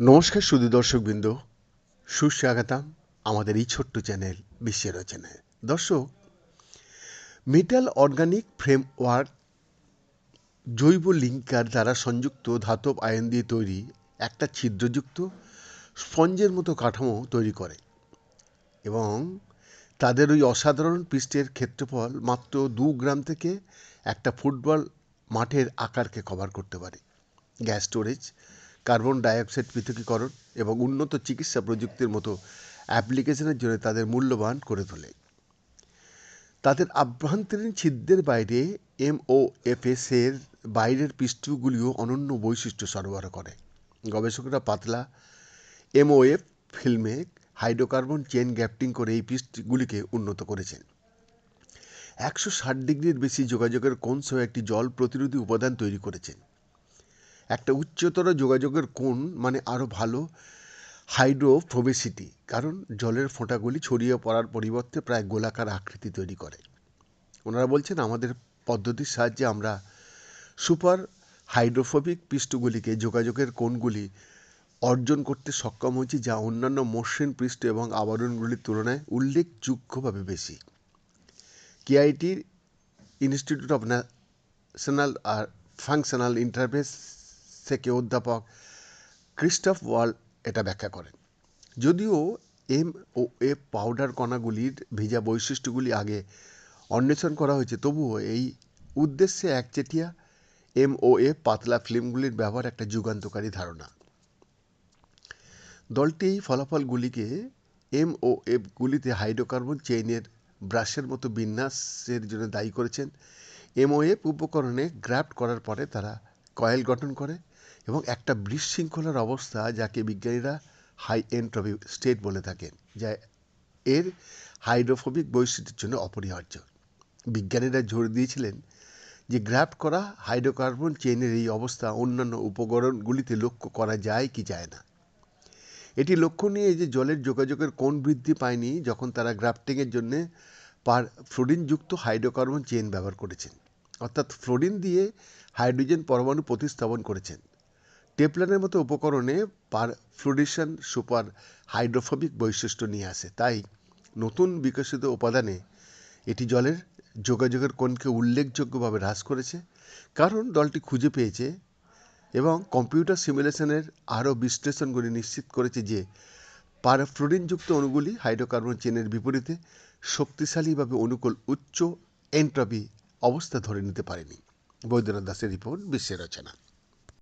নমস্কার সুদী দর্শকবৃন্দ, সুস্বাগতম আমাদের এই ছোট্ট চ্যানেল, বিশ্বের রচনায়। দর্শক মেটাল অর্গানিক ফ্রেমওয়ার্ক জৈব লিঙ্কার দ্বারা সংযুক্ত ধাতব আয়ন দিয়ে তৈরি একটা ছিদ্রযুক্ত স্পঞ্জের মতো কাঠামো তৈরি করে এবং তাদের ওই অসাধারণ পৃষ্ঠের ক্ষেত্রফল মাত্র দু গ্রাম থেকে একটা ফুটবল মাঠের আকারকে কভার করতে পারে। গ্যাস স্টোরেজ, কার্বন ডাইঅক্সাইড পৃথকীকরণ এবং উন্নত চিকিৎসা প্রযুক্তির মতো অ্যাপ্লিকেশনের জন্য তাদের মূল্যবান করে তোলে। তাদের আভ্যন্তরীণ ছিদ্রের বাইরে এমওএফএস এর বাইরের পৃষ্ঠগুলিও অনন্য বৈশিষ্ট্য সরবরাহ করে। গবেষকরা পাতলা এমওএফ ফিল্মে হাইড্রোকার্বন চেন গ্যাপটিং করে এই পৃষ্ঠগুলিকে উন্নত করেছেন একশো ষাট ডিগ্রির বেশি যোগাযোগের কোণ সহ একটি জল প্রতিরোধী উপাদান তৈরি করেছেন একটা উচ্চতর যোগাযোগের কোণ মানে আরও ভালো হাইড্রোফোবেসিটি, কারণ জলের ফোঁটাগুলি ছড়িয়ে পড়ার পরিবর্তে প্রায় গোলাকার আকৃতি তৈরি করে। ওনারা বলছেন, আমাদের পদ্ধতির সাহায্যে আমরা সুপার হাইড্রোফোবিক পৃষ্ঠগুলিকে যোগাযোগের কোণগুলি অর্জন করতে সক্ষম হয়েছি যা অন্যান্য মসৃণ পৃষ্ঠ এবং আবরণগুলির তুলনায় উল্লেখযোগ্যভাবে বেশি। কেআইটির ইনস্টিটিউট অফ ন্যাশনাল আর ফাংশনাল ইন্টারফেস থেকে অধ্যাপক ক্রিস্টফ ওয়াল এটা ব্যাখ্যা করেন। যদিও এম ও এফ পাউডার কণাগুলির ভেজা বৈশিষ্ট্যগুলি আগে অন্বেষণ করা হয়েছে, তবুও এই উদ্দেশ্যে একচেটিয়া এম ও এফ পাতলা ফিল্মগুলির ব্যবহার একটা যুগান্তকারী ধারণা। দলটি এই ফলাফলগুলিকে এম ও এফগুলিতে হাইড্রোকার্বন চেইনের ব্রাশের মতো বিন্যাসের জন্য দায়ী করেছেন। এমওএফ উপকরণে গ্রাফট করার পরে তারা কয়েল গঠন করে এবং একটা বিশৃঙ্খলার অবস্থা যাকে বিজ্ঞানীরা হাই এন্ট্রপি স্টেট বলে থাকেন, যা এর হাইড্রোফোবিক বৈশিষ্ট্যের জন্য অপরিহার্য। বিজ্ঞানীরা জোর দিয়েছিলেন যে গ্রাফট করা হাইড্রোকার্বন চেইনের এই অবস্থা অন্যান্য উপকরণগুলিতে লক্ষ্য করা যায় কি যায় না। এটি লক্ষণীয় যে জলের যোগাযোগের কোণ বৃদ্ধি পায়নি যখন তারা গ্রাফটিংয়ের জন্য পার ফ্লোরিনযুক্ত হাইড্রোকার্বন চেইন ব্যবহার করেছেন। অর্থাৎ ফ্লোরিন দিয়ে হাইড্রোজেন পরমাণু প্রতিস্থাপন করেছেন। টেপলানের মতো উপকরণে পার ফ্লোরিশন সুপার হাইড্রোফোবিক বৈশিষ্ট্য নিয়ে আসে। তাই নতুন বিকশিত উপাদানে এটি জলের যোগাযোগের কোণকে উল্লেখযোগ্যভাবে হ্রাস করেছে। কারণ দলটি খুঁজে পেয়েছে এবং কম্পিউটার সিমুলেশনের আরও বিশ্লেষণগুলি নিশ্চিত করেছে যে পারফ্লোরিনযুক্ত অণুগুলি হাইড্রোকার্বন চেনের বিপরীতে শক্তিশালীভাবে অনুকূল উচ্চ এনট্রপি অবস্থা ধরে নিতে পারেনি। বৈদ্যনাথ দাসের রিপোর্ট বিশ্বের রচনা।